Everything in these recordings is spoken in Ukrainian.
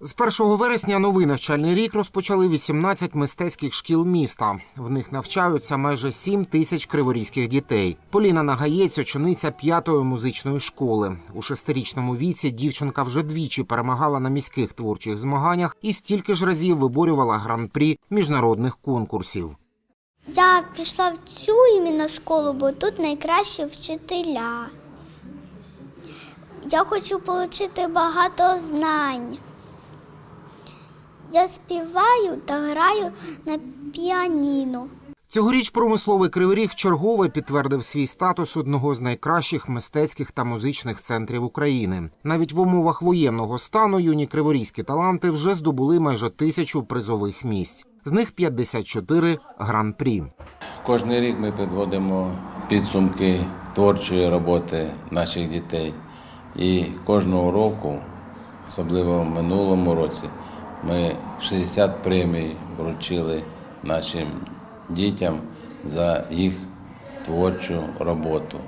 З 1 вересня новий навчальний рік розпочали 18 мистецьких шкіл міста. В них навчаються майже 7 тисяч криворізьких дітей. Поліна Нагаєць, учениця п'ятої музичної школи. У шестирічному віці дівчинка вже двічі перемагала на міських творчих змаганнях і стільки ж разів виборювала гран-прі міжнародних конкурсів. Я пішла в цю іменно школу, бо тут найкращі вчителя. Я хочу отримати багато знань. Я співаю та граю на піаніно. Цьогоріч промисловий кривий ріг вчергове підтвердив свій статус одного з найкращих мистецьких та музичних центрів України. Навіть в умовах воєнного стану юні криворізькі таланти вже здобули майже тисячу призових місць. З них 54 гран-прі. Кожний рік ми підводимо підсумки творчої роботи наших дітей. І кожного року, особливо в минулому році, ми 60 премій вручили нашим дітям за їх творчу роботу.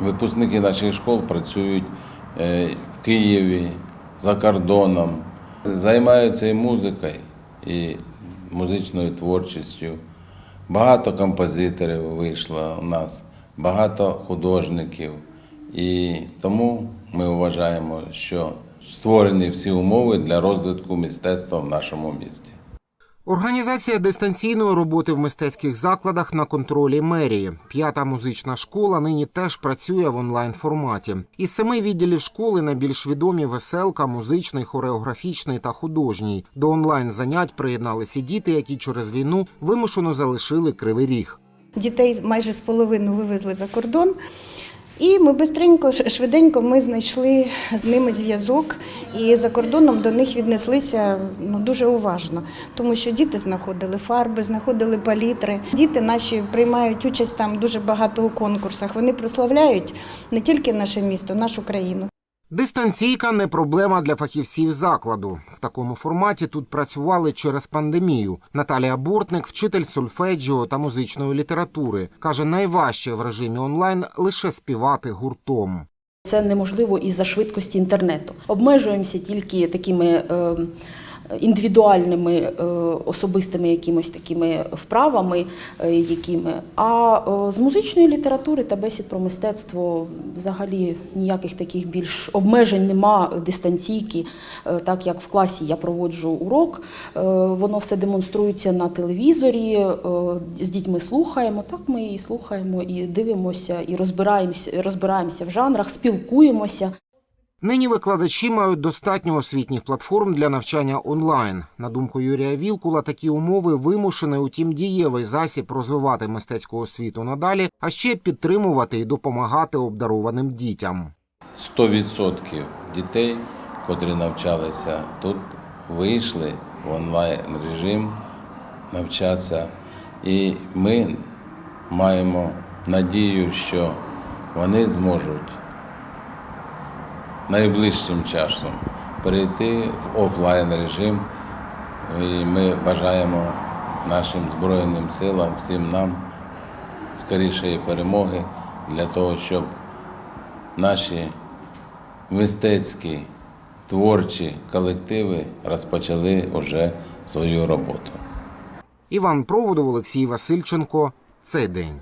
Випускники наших школ працюють е, в Києві, за кордоном, займаються і музикою, і музичною творчістю. Багато композиторів вийшло у нас, багато художників. І тому ми вважаємо, що створені всі умови для розвитку мистецтва в нашому місті. Організація дистанційної роботи в мистецьких закладах на контролі мерії. П'ята музична школа нині теж працює в онлайн форматі. Із семи відділів школи найбільш відомі веселка, музичний, хореографічний та художній. До онлайн занять приєдналися діти, які через війну вимушено залишили кривий ріг. Дітей майже з половину вивезли за кордон. І ми бистренько, швиденько ми знайшли з ними зв'язок і за кордоном до них віднеслися ну, дуже уважно, тому що діти знаходили фарби, знаходили палітри. Діти наші приймають участь там дуже багато у конкурсах. Вони прославляють не тільки наше місто, нашу країну. Дистанційка не проблема для фахівців закладу. В такому форматі тут працювали через пандемію. Наталія Бортник, вчитель сольфеджіо та музичної літератури, каже, найважче в режимі онлайн лише співати гуртом. Це неможливо із-за швидкості інтернету. Обмежуємося тільки такими е, індивідуальними е, особистими якимось такими вправами, е, якими. А е, з музичної літератури та бесід про мистецтво взагалі ніяких таких більш обмежень нема дистанційки. Так як в класі я проводжу урок, воно все демонструється на телевізорі. З дітьми слухаємо. Так ми і слухаємо, і дивимося, і розбираємося, розбираємося в жанрах, спілкуємося. Нині викладачі мають достатньо освітніх платформ для навчання онлайн. На думку Юрія Вілкула, такі умови вимушений, утім дієвий засіб розвивати мистецьку освіту надалі, а ще підтримувати і допомагати обдарованим дітям. 100% дітей, котрі навчалися тут, вийшли в онлайн режим навчатися. І ми маємо надію, що вони зможуть найближчим часом перейти в офлайн режим. І ми бажаємо нашим Збройним силам, всім нам скорішої перемоги для того, щоб наші мистецькі творчі колективи розпочали вже свою роботу. Іван Проводов, Олексій Васильченко. Цей день.